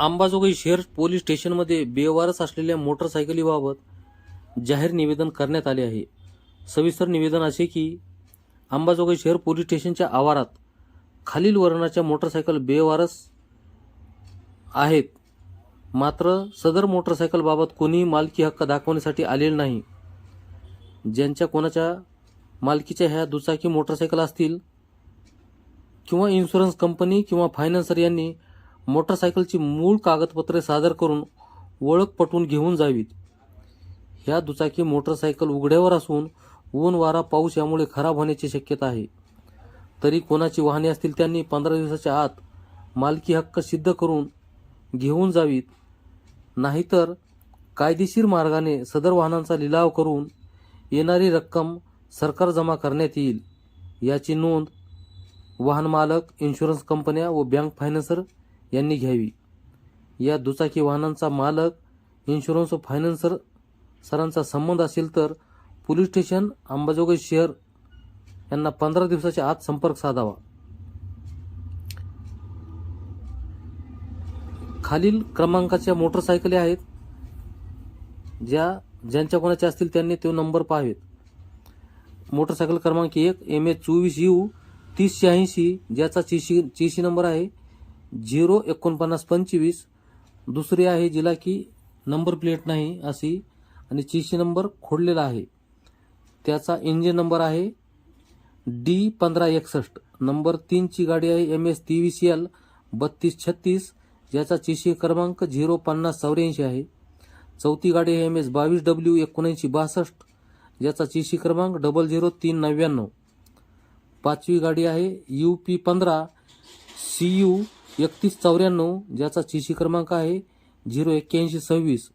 अंबाजोगाई शहर पोलीस स्टेशनमध्ये बेवारस असलेल्या मोटरसायकलीबाबत जाहीर निवेदन करण्यात आले आहे. सविस्तर निवेदन असे की अंबाजोगाई शहर पोलीस स्टेशनच्या आवारात खालील वर्णाच्या मोटरसायकल बेवारस आहेत. मात्र सदर मोटरसायकलबाबत कोणीही मालकी हक्क दाखवण्यासाठी आलेले नाही. ज्यांच्या कोणाच्या मालकीच्या ह्या दुचाकी मोटरसायकल असतील किंवा इन्शुरन्स कंपनी किंवा फायनान्सर यांनी मोटरसायकलची मूळ कागदपत्रे सादर करून ओळख पटवून घेऊन जावीत. ह्या दुचाकी मोटरसायकल उघड्यावर असून ऊन वारा पाऊस यामुळे खराब होण्याची शक्यता आहे. तरी कोणाची वाहने असतील त्यांनी पंधरा दिवसाच्या आत मालकी हक्क सिद्ध करून घेऊन जावीत. नाहीतर कायदेशीर मार्गाने सदर वाहनांचा लिलाव करून येणारी रक्कम सरकार जमा करण्यात येईल. याची नोंद वाहन मालक इन्शुरन्स कंपन्या व बँक फायनान्सर यांनी घ्यावी. या दुचाकी वाहनांचा मालक इन्शुरन्स व फायनान्सर सरांचा संबंध असेल तर पोलीस स्टेशन अंबाजोगाई शहर यांना पंधरा दिवसाच्या आत संपर्क साधावा. खालील क्रमांकाच्या मोटरसायकली आहेत. ज्या ज्यांच्या कोणाच्या असतील त्यांनी तो नंबर पाहावेत. मोटरसायकल क्रमांक एक एम एच चोवीस यू तीस शहाऐंशी ज्याचा चिशी चिशी नंबर आहे. झिरो एकोणपन्नास पंचवीस. दुसरी आहे जिला की नंबर प्लेट नाही अशी आणि चिशी नंबर खोडलेला आहे. त्याचा इंजिन नंबर आहे डी पंधरा एकसष्ट. नंबर तीनची गाडी आहे एम एस तेवीस एल बत्तीस छत्तीस. ज्याचा चिशी क्रमांक झिरो पन्नास चौऱ्याऐंशी आहे. चौथी गाडी आहे एम एस बावीस डब्ल्यू एकोणऐंशी बासष्ट. ज्याचा चिशी क्रमांक डबल झिरो तीन नव्याण्णव. पाचवी गाडी आहे यू पी पंधरा सी यू एकतीस चौऱ्याण्णव ज्याचा चिशी क्रमांक आहे झिरो एक्क्याऐंशी सव्वीस.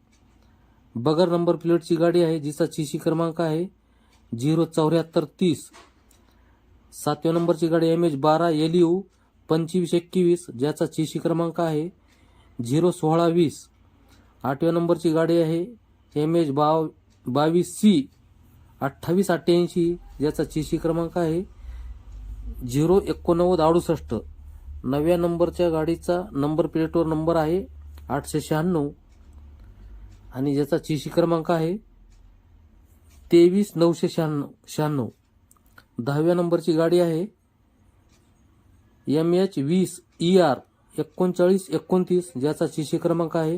बगर नंबर प्लेटची गाडी आहे जिचा चिशी क्रमांक आहे झिरो चौऱ्याहत्तर तीस. सातव्या नंबरची गाडी एम एच बारा एल यू पंचवीस एकवीस ज्याचा चिशी क्रमांक आहे झिरो सोळा वीस. आठव्या नंबरची गाडी आहे एम एच बाव बावीस सी अठ्ठावीस अठ्ठ्याऐंशी ज्याचा चिशी क्रमांक आहे झिरो एकोणनव्वद अडुसष्ट. नव्या नंबरच्या गाडीचा नंबर प्लेटवर नंबर आहे आठशे शहाण्णव. आणि ज्याचा चिशी क्रमांक आहे तेवीस नऊशे शहाण्णव शहाण्णव. दहाव्या नंबरची गाडी आहे एम एच वीस ई आर एकोणचाळीस एकोणतीस ज्याचा चिशी क्रमांक आहे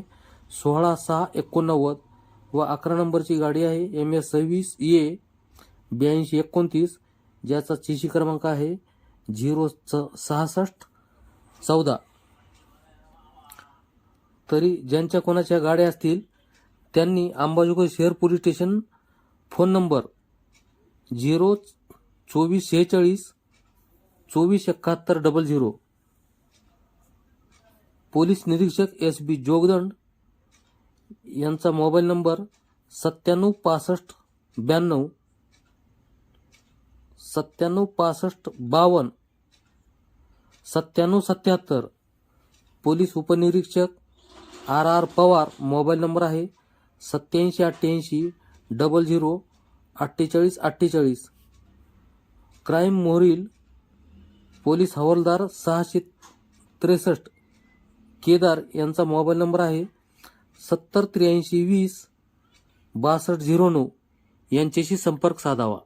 सोळा सहा एकोणनव्वद. व अकरा नंबरची गाडी आहे एम एस सव्वीस ए ब्याऐंशी एकोणतीस ज्याचा चिशी क्रमांक आहे झिरो च सहासष्ट. चौदा. तरी ज्यांच्या कोणाच्या गाड्या असतील त्यांनी अंबाजोगाई शहर police station phone number zero चोवीस शेहेचाळीस चोवीस एकाहत्तर डबल झिरो. पोलीस निरीक्षक एस बी जोगदंड यांचा मोबाईल नंबर सत्त्याण्णव पासष्ट ब्याण्णव सत्त्याण्णव पासष्ट बावन्न सत्त्याण्णव सत्याहत्तर पोलीस उपनिरीक्षक R R Pawar mobile number आहे सत्याऐंशी अठ्ठ्याऐंशी डबल झिरो अठ्ठेचाळीस अठ्ठेचाळीस. क्राईम मोरील पोलीस हवालदार सहाशे त्रेसष्ट. केदार यांचा मोबाईल नंबर आहे सत्तर त्र्याऐंशी वीस बासष्ट झिरो नऊ. यांच्याशी संपर्क साधावा.